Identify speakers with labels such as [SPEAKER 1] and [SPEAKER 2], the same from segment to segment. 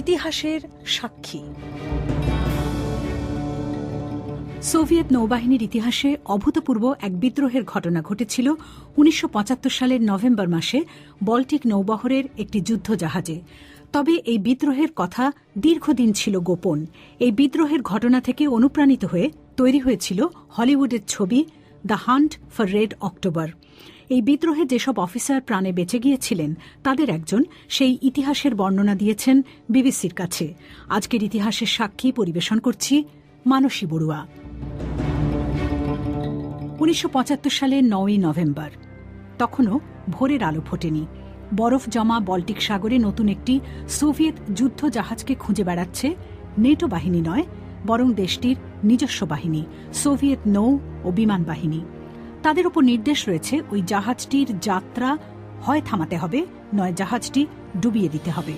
[SPEAKER 1] ইতিহাসের সাক্ষী। সোভিয়েত নৌবাহিনীর ইতিহাসে অভূতপূর্ব এক বিদ্রোহের ঘটনা ঘটেছিল উনিশশো পঁচাত্তর সালের নভেম্বর মাসে বল্টিক নৌবহরের একটি যুদ্ধ জাহাজে তবে এই বিদ্রোহের কথা দীর্ঘদিন ছিল গোপন। এই বিদ্রোহের ঘটনা থেকে অনুপ্রাণিত হয়ে তৈরি হয়েছিল হলিউডের ছবি The Hunt for Red October. এই বিদ্রোহে যেসব অফিসার প্রাণে বেঁচে গিয়েছিলেন, তাদের একজন সেই ইতিহাসের বর্ণনা দিয়েছেন বিবিসির কাছে। আজকের ইতিহাসের সাক্ষী পরিবেশন করছি মানসী বড়ুয়া। উনিশশো পঁচাত্তর সালের নয়ই নভেম্বর। তখনও ভোরের আলো ফোটেনি। বরফ জমা বল্টিক সাগরে নতুন একটি সোভিয়েত যুদ্ধ জাহাজকে খুঁজে বেড়াচ্ছে নেটো বাহিনী নয়, বরং দেশটির নিজস্ব বাহিনী, সোভিয়েত নৌ ও বিমান বাহিনী। তাদের উপর নির্দেশ রয়েছে ওই জাহাজটির যাত্রা হয় থামাতে হবে নয় জাহাজটি ডুবিয়ে দিতে হবে।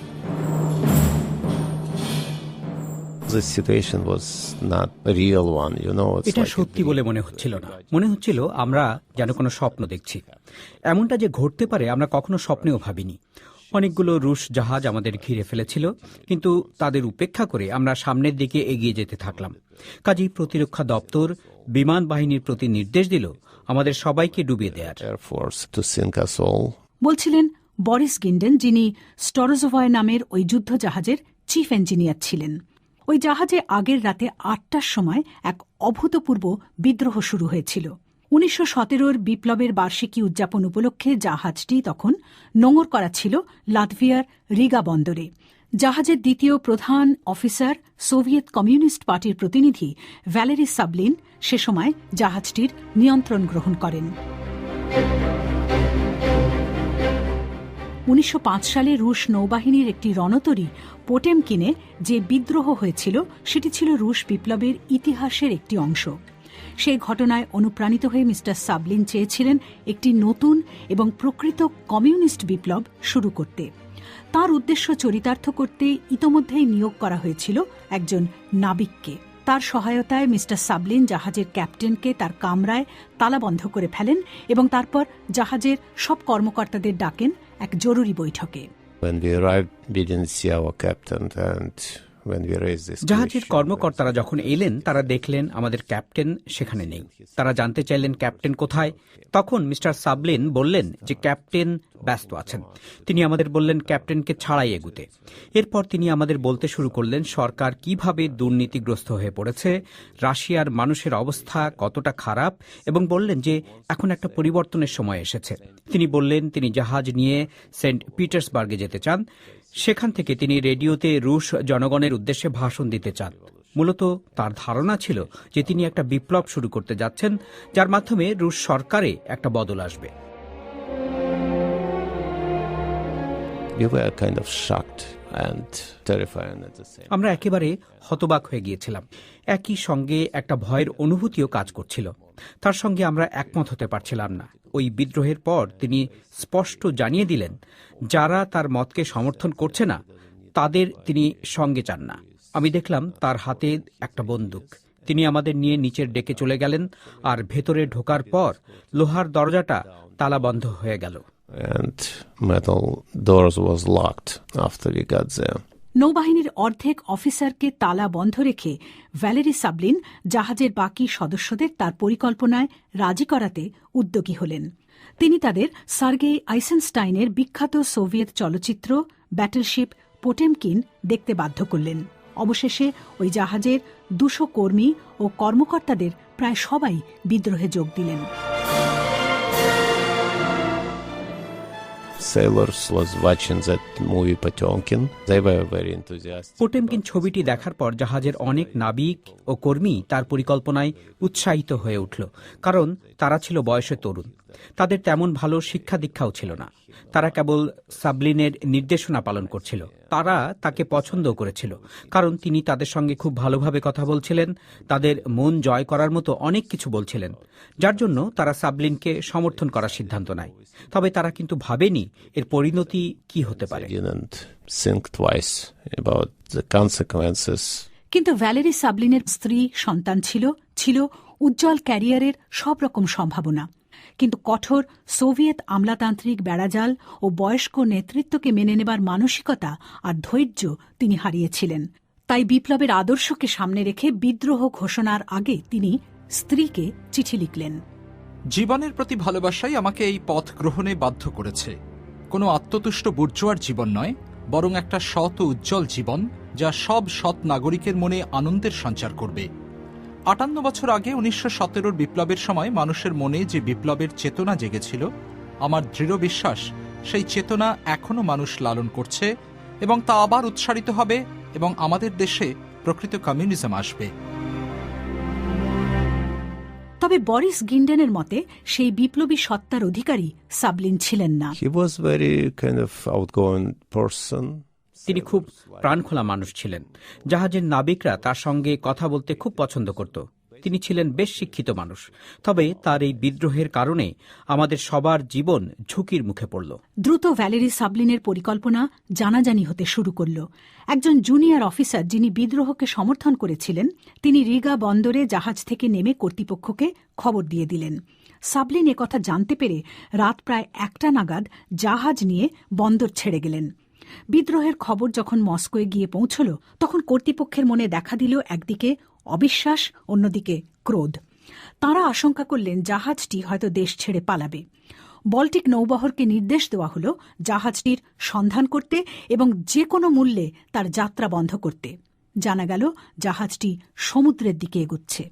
[SPEAKER 2] এটা সত্যি বলে মনে হচ্ছিল না। মনে হচ্ছিল আমরা যেন কোনো স্বপ্ন দেখছি। এমনটা যে ঘটতে পারে আমরা কখনো স্বপ্নেও ভাবিনি। অনেকগুলো রুশ জাহাজ আমাদের ঘিরে ফেলেছিল কিন্তু তাদের উপেক্ষা করে আমরা সামনের দিকে এগিয়ে যেতে থাকলাম। কাজেই প্রতিরক্ষা দপ্তর বিমান বাহিনীর প্রতি নির্দেশ দিল আমাদের সবাইকে ডুবিয়ে দেয়ার।
[SPEAKER 1] বলছিলেন বরিস গিন্ডেন যিনি স্টরোজোভয় নামের ওই যুদ্ধ জাহাজের চিফ ইঞ্জিনিয়ার ছিলেন। ওই জাহাজে আগের রাতে আটটার সময় এক অভূতপূর্ব বিদ্রোহ শুরু হয়েছিল। উনিশশো সতেরোর বিপ্লবের বার্ষিকী উদযাপন উপলক্ষে জাহাজটি তখন নোঙর করা ছিল লাতভিয়ার রিগা বন্দরে। জাহাজের দ্বিতীয় প্রধান অফিসার সোভিয়েত কমিউনিস্ট পার্টির প্রতিনিধি ভ্যালেরি সাবলিন সে সময় জাহাজটির নিয়ন্ত্রণ গ্রহণ করেন। উনিশশো পাঁচ সালে রুশ নৌবাহিনীর একটি রণতরী পোটেমকিনে যে বিদ্রোহ হয়েছিল, সেটি ছিল রুশ বিপ্লবের ইতিহাসের একটি অংশ। সেই ঘটনায় অনুপ্রাণিত হয়ে মিস্টার সাবলিন চেয়েছিলেন একটি নতুন এবং প্রকৃত কমিউনিস্ট বিপ্লব শুরু করতে। তার উদ্দেশ্য চরিতার্থ করতে ইতোমধ্যেই নিয়োগ করা হয়েছিল একজন নাবিককে। তার সহায়তায় মিস্টার সাবলিন জাহাজের ক্যাপ্টেনকে তার কামরায় তালাবন্ধ করে ফেলেন এবং তারপর জাহাজের সব কর্মকর্তাদের ডাকেন এক জরুরি বৈঠকে।
[SPEAKER 3] When we arrived, we didn't see our captain, and
[SPEAKER 2] জাহাজের কর্মকর্তারা যখন এলেন তারা দেখলেন আমাদের ক্যাপ্টেন সেখানে নেই। তারা জানতে চাইলেন ক্যাপ্টেন কোথায়। তখন মিস্টার সাবলিন বললেন যে ক্যাপ্টেন ব্যস্ত আছেন। তিনি আমাদের বললেন, ক্যাপ্টেনকে ছাড়াই এগুতে। এরপর তিনি আমাদের বলতে শুরু করলেন, সরকার কীভাবে দুর্নীতিগ্রস্ত হয়ে পড়েছে, রাশিয়ার মানুষের অবস্থা কতটা খারাপ? এবং বললেন যে, এখন একটা পরিবর্তনের সময় এসেছে। তিনি বললেন, তিনি জাহাজ নিয়ে সেন্ট পিটার্সবার্গে যেতে চান। সেখান থেকে তিনি রেডিওতে রুশ জনগণের উদ্দেশ্যে ভাষণ দিতে চান। মূলত তার ধারণা ছিল যে তিনি একটা বিপ্লব শুরু করতে যাচ্ছেন, যার মাধ্যমে রুশ সরকারে একটা বদল আসবে। আমরা একেবারে হতবাক হয়ে গিয়েছিলাম। একই সঙ্গে একটা ভয়ের অনুভূতিও কাজ করছিল। তার সঙ্গে আমরা একমত হতে পারছিলাম না। ওই বিদ্রোহের পর তিনি স্পষ্ট জানিয়ে দিলেন, যারা তার মতকে সমর্থন করছে না, তাদের তিনি সঙ্গে চান না। আমি দেখলাম তার হাতে একটা বন্দুক। তিনি আমাদের নিয়ে নিচের ডেকে চলে গেলেন আর ভেতরে ঢোকার পর লোহার দরজাটা তালাবন্ধ হয়ে গেল।
[SPEAKER 3] And metal doors was locked after we got there.
[SPEAKER 1] নৌবাহিনীর অর্ধেক অফিসারকে তালা বন্ধ রেখে ভ্যালেরি সাবলিন জাহাজের বাকি সদস্যদের তার পরিকল্পনায় রাজি করাতে উদ্যোগী হলেন। তিনি তাদের সার্গেই আইসেনস্টাইনের বিখ্যাত সোভিয়েত চলচ্চিত্র ব্যাটেলশিপ পোটেমকিন দেখতে বাধ্য করলেন। অবশেষে ওই জাহাজের দুশো কর্মী ও কর্মকর্তাদের প্রায় সবাই বিদ্রোহে যোগ দিলেন।
[SPEAKER 3] Sailors was watching that movie Potemkin. They were very enthusiastic.
[SPEAKER 2] Potemkin ছবিটি দেখার পর জাহাজের অনেক নাবিক ও কর্মী তার পরিকল্পনায় উৎসাহিত হয়ে উঠল কারণ তারা ছিল বয়সে তরুণ তাদের তেমন ভালো শিক্ষা দীক্ষাও ছিল না তারা কেবল সাবলিনের নির্দেশনা পালন করছিল তারা তাকে পছন্দ করেছিল কারণ তিনি তাদের সঙ্গে খুব ভালোভাবে কথা বলছিলেন তাদের মন জয় করার মতো অনেক কিছু বলছিলেন যার জন্য তারা সাবলিনকে সমর্থন করার সিদ্ধান্ত নেয়। তবে তারা কিন্তু ভাবেনি এর পরিণতি কি হতে পারে.
[SPEAKER 1] কিন্তু ভ্যালেরি সাবলিনের স্ত্রী সন্তান ছিল ছিল উজ্জ্বল ক্যারিয়ারের সব রকম সম্ভাবনা। কিন্তু কঠোর সোভিয়েত আমলাতান্ত্রিক বেড়াজাল ও বয়স্ক নেতৃত্বকে মেনে নেবার মানসিকতা আর ধৈর্য তিনি হারিয়েছিলেন। তাই বিপ্লবের আদর্শকে সামনে রেখে বিদ্রোহ ঘোষণার আগে তিনি স্ত্রীকে চিঠি লিখলেন।
[SPEAKER 4] জীবনের প্রতি ভালোবাসাই আমাকে এই পথ গ্রহণে বাধ্য করেছে। কোনো আত্মতুষ্ট বুর্জোয়ার জীবন নয়, বরং একটা সৎ উজ্জ্বল জীবন যা সব সৎ নাগরিকের মনে আনন্দের সঞ্চার করবে। আটান্ন বছর আগে উনিশশো সতেরোর বিপ্লবের সময় মানুষের মনে যে বিপ্লবের চেতনা জেগেছিল আমার দৃঢ় বিশ্বাস সেই চেতনা এখনও মানুষ লালন করছে এবং তা আবার উৎসারিত হবে এবং আমাদের দেশে প্রকৃত কমিউনিজম আসবে
[SPEAKER 1] তবে বরিস গিন্ডেনের মতে সেই বিপ্লবী সত্তার অধিকারী সাবলিন ছিলেন না.
[SPEAKER 2] তিনি খুব প্রাণখোলা মানুষ ছিলেন। জাহাজের নাবিকরা তার সঙ্গে কথা বলতে খুব পছন্দ করত। তিনি ছিলেন বেশ শিক্ষিত মানুষ। তবে তার এই বিদ্রোহের কারণে আমাদের সবার জীবন ঝুঁকির মুখে পড়ল।
[SPEAKER 1] দ্রুত ভ্যালেরি সাবলিনের পরিকল্পনা জানাজানি হতে শুরু করল। একজন জুনিয়র অফিসার যিনি বিদ্রোহকে সমর্থন করেছিলেন, তিনি রিগা বন্দরে জাহাজ থেকে নেমে কর্তৃপক্ষকে খবর দিয়ে দিলেন। সাবলিন কথা জানতে পেরে রাত প্রায় একটা নাগাদ জাহাজ নিয়ে বন্দর ছেড়ে গেলেন। বিদ্রোহের খবর যখন মস্কোয় গিয়ে পৌঁছল, তখন কর্তৃপক্ষের মনে দেখা দিল একদিকে অবিশ্বাস, অন্যদিকে ক্রোধ। তারা আশঙ্কা করলেন জাহাজটি হয়তো দেশ ছেড়ে পালাবে। বল্টিক নৌবহরকে নির্দেশ দেওয়া হল জাহাজটির সন্ধান করতে এবং যে কোনো মূল্যে তার যাত্রা বন্ধ করতে। জানা গেল জাহাজটি সমুদ্রের দিকে এগুচ্ছে.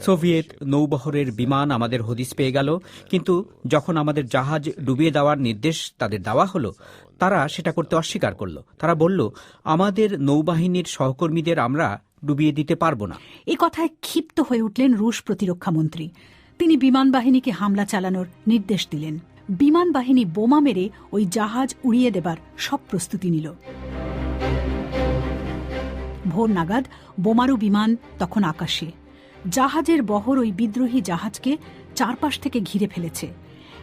[SPEAKER 2] সোভিয়েত নৌবহরের বিমান আমাদের হদিস পেয়ে গেল কিন্তু যখন আমাদের জাহাজ ডুবিয়ে দেওয়ার নির্দেশ তাদের দেওয়া হলো তারা সেটা করতে অস্বীকার করল। তারা বলল আমাদের নৌবাহিনীর সহকর্মীদের আমরা ডুবিয়ে দিতে পারব না।
[SPEAKER 1] এ কথায় ক্ষিপ্ত হয়ে উঠলেন রুশ প্রতিরক্ষা মন্ত্রী। তিনি বিমান বাহিনীকে হামলা চালানোর নির্দেশ দিলেন। বিমান বাহিনী বোমা মেরে ওই জাহাজ উড়িয়ে দেবার সব প্রস্তুতি নিল। ভোর নাগাদ বোমারু বিমান তখন আকাশে। জাহাজের বহর ওই বিদ্রোহী জাহাজকে চারপাশ থেকে ঘিরে ফেলেছে।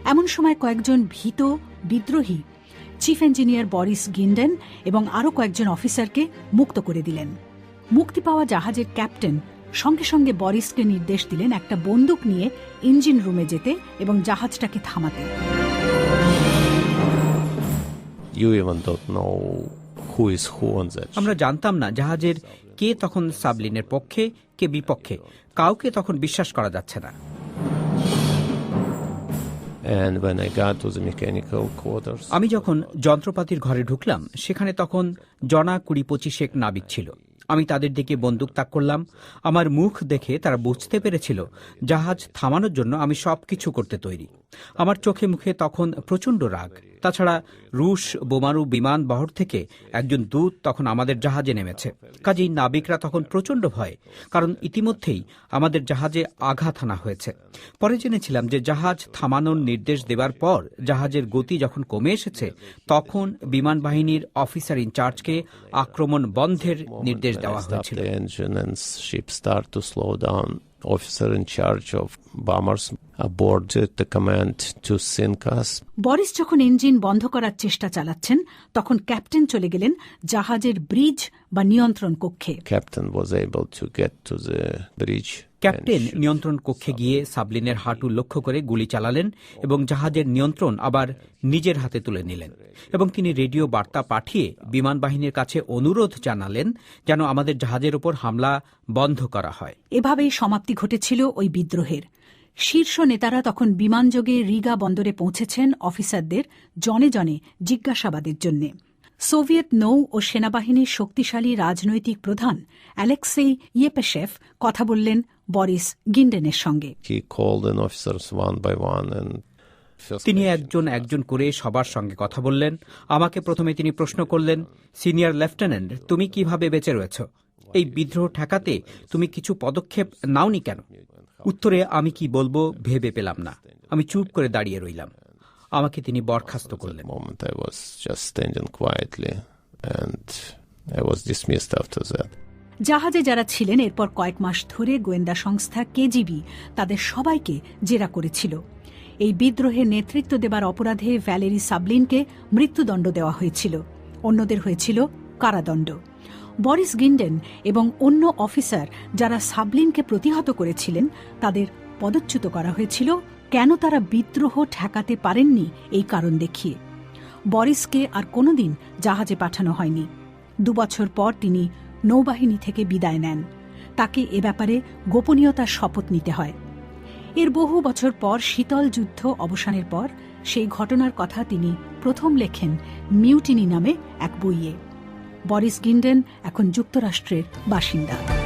[SPEAKER 1] এমন সময় কয়েকজন ভীত বিদ্রোহী, চিফ ইঞ্জিনিয়ার বরিস গিন্ডেন এবং আরও কয়েকজন অফিসারকে মুক্ত করে দিলেন। মুক্তি পাওয়া জাহাজের ক্যাপ্টেন সঙ্গে সঙ্গে বরিসকে নির্দেশ দিলেন একটা বন্দুক নিয়ে ইঞ্জিন রুমে যেতে এবং জাহাজটাকে থামাতে.
[SPEAKER 2] আমরা জানতাম না জাহাজের কে তখন সাবলিনের পক্ষে কে বিপক্ষে। কাউকে তখন বিশ্বাস করা যাচ্ছে না।
[SPEAKER 3] And when I got to the mechanical quarters,
[SPEAKER 2] আমি যখন যন্ত্রপাতির ঘরে ঢুকলাম সেখানে তখন জনা কুড়ি পঁচিশেক নাবিক ছিল। আমি তাদের দিকে বন্দুক তাক করলাম। আমার মুখ দেখে তারা বুঝতে পেরেছিল, জাহাজ থামানোর জন্য আমি সব কিছু করতে তৈরি। আমার চোখে মুখে তখন প্রচণ্ড রাগ। তাছাড়া রুশ বোমারু বিমান বহর থেকে একজন দূত তখন আমাদের জাহাজে নেমেছে। কাজেই নাবিকরা তখন প্রচণ্ড ভয়, কারণ ইতিমধ্যেই আমাদের জাহাজে আঘাত হানা হয়েছে। পরে জেনেছিলাম যে জাহাজ থামানোর নির্দেশ দেবার পর জাহাজের গতি যখন কমে এসেছে, তখন বিমান বাহিনীর অফিসার ইনচার্জকে আক্রমণ বন্ধের নির্দেশ দেওয়া হয়েছিল।
[SPEAKER 3] Officer in charge of bombers aboard the command to sink us.
[SPEAKER 1] Boris যখন ইঞ্জিন বন্ধ করার চেষ্টা চালাচ্ছেন তখন ক্যাপ্টেন চলে গেলেন জাহাজের ব্রিজ বা নিয়ন্ত্রণ কক্ষে।
[SPEAKER 3] Captain was able to get to the bridge.
[SPEAKER 2] Captain নিয়ন্ত্রণ কক্ষে গিয়ে সাবলিনের হাঁটু লক্ষ্য করে গুলি চালালেন এবং জাহাজের নিয়ন্ত্রণ আবার নিজের হাতে তুলে নিলেন এবং তিনি রেডিও বার্তা পাঠিয়ে বিমান বাহিনীর কাছে অনুরোধ জানালেন যেন আমাদের জাহাজের উপর হামলা বন্ধ করা হয়।
[SPEAKER 1] এভাবেই সমাপ্তি ঘটেছিল ওই বিদ্রোহের। শীর্ষ নেতারা তখন বিমানযোগে রিগা বন্দরে পৌঁছেছেন অফিসারদের জনে জনে জিজ্ঞাসাবাদের জন্য। সোভিয়েত নৌ ও সেনাবাহিনীর শক্তিশালী রাজনৈতিক প্রধান অ্যালেক্সেই ইয়েপেশেফ কথা বললেন বরিস গিন্ডেনের সঙ্গে।
[SPEAKER 2] তিনি একজন একজন করে সবার সঙ্গে কথা বললেন। আমাকে প্রথমে তিনি প্রশ্ন করলেন সিনিয়র লেফটেন্যান্ট তুমি কীভাবে বেঁচে রয়েছ? এই বিদ্রোহ ঠেকাতে তুমি কিছু পদক্ষেপ নাওনি কেন? উত্তরে আমি কি বলব ভেবে পেলাম না। আমি চুপ করে দাঁড়িয়ে রইলাম। আমাকে তিনি বরখাস্ত করলেন।
[SPEAKER 3] Moment I was just standing quietly and I was dismissed after that.
[SPEAKER 1] জাহাজে যারা ছিলেন এরপর কয়েক মাস ধরে গোয়েন্দা সংস্থা কেজিবি তাদের সবাইকে জেরা করেছিল। এই বিদ্রোহে নেতৃত্ব দেবার অপরাধে ভ্যালেরি সাবলিনকে মৃত্যুদণ্ড দেওয়া হয়েছিল। অন্যদের হয়েছিল কারাদণ্ড। বরিস গিন্ডেন এবং অন্য অফিসার যারা সাবলিনকে প্রতিহত করেছিলেন তাদের পদচ্যুত করা হয়েছিল কেন তারা বিদ্রোহ ঠেকাতে পারেননি এই কারণ দেখিয়ে। বরিসকে আর কোনোদিন জাহাজে পাঠানো হয়নি। দুবছর পর তিনি নৌবাহিনী থেকে বিদায় নেন। তাকে এ ব্যাপারে গোপনীয়তার শপথ নিতে হয়। এর বহু বছর পর শীতল যুদ্ধ অবসানের পর সেই ঘটনার কথা তিনি প্রথম লেখেন মিউটিনি নামে এক বইয়ে। বরিস গিন্ডেন এখন যুক্তরাষ্ট্রের বাসিন্দা।